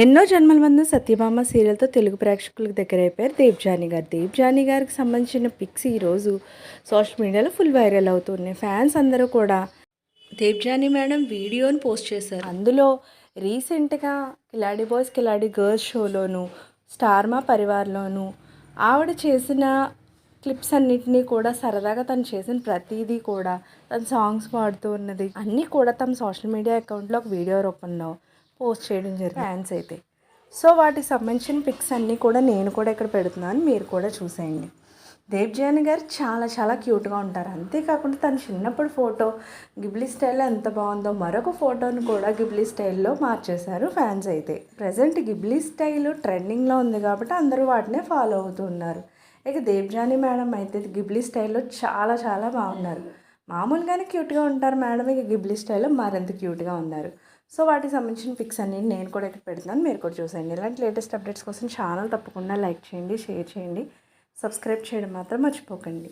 ఎన్నెన్నో జన్మల మంది సత్యభామ సీరియల్తో తెలుగు ప్రేక్షకులకు దగ్గర అయిపోయారు దేవ్జాని గారు. దేవ్జాని గారికి సంబంధించిన పిక్స్ ఈరోజు సోషల్ మీడియాలో ఫుల్ వైరల్ అవుతున్నాయి. ఫ్యాన్స్ అందరూ కూడా దేవ్జాని మేడం వీడియోని పోస్ట్ చేశారు. అందులో రీసెంట్గా కిలాడి బాయ్స్ కిలాడి గర్ల్స్ షోలోను స్టార్ మా పరివార్లోను ఆవిడ చేసిన క్లిప్స్ అన్నిటినీ కూడా సరదాగా తను చేసిన ప్రతిదీ కూడా తన సాంగ్స్ పాడుతూ ఉన్నది. అన్నీ కూడా తమ సోషల్ మీడియా అకౌంట్లో ఒక వీడియో రూపంలో పోస్ట్ చేయడం జరిగింది. ఫ్యాన్స్ అయితే. సో వాటికి సంబంధించిన పిక్స్ అన్నీ కూడా నేను కూడా ఇక్కడ పెడుతున్నాను మీరు కూడా చూసేయండి. దేవ్జాని గారు చాలా చాలా క్యూట్గా ఉంటారు. అంతేకాకుండా తను చిన్నప్పుడు ఫోటో గిబ్లీ స్టైల్లో ఎంత బాగుందో మరొక ఫోటోను కూడా గిబ్లీ స్టైల్లో మార్చేశారు ఫ్యాన్స్ అయితే. ప్రజెంట్ గిబ్లీ స్టైల్ ట్రెండింగ్లో ఉంది కాబట్టి అందరూ వాటినే ఫాలో అవుతున్నారు ఇక దేవ్జాని మేడం అయితే గిబ్లీ స్టైల్లో చాలా చాలా బాగున్నారు. మామూలుగానే క్యూట్గా ఉంటారు మేడం ఇక గిబ్లీ స్టైల్లో మరింత క్యూట్గా ఉన్నారు. సో వాటికి సంబంధించిన పిక్స్ అన్ని నేను కూడా ఇక్కడ పెడుతున్నాను మీరు కూడా చూసేయండి. ఇలాంటి లేటెస్ట్ అప్డేట్స్ కోసం ఛానల్ తప్పకుండా లైక్ చేయండి షేర్ చేయండి. సబ్స్క్రైబ్ చేయడం మాత్రం మర్చిపోకండి.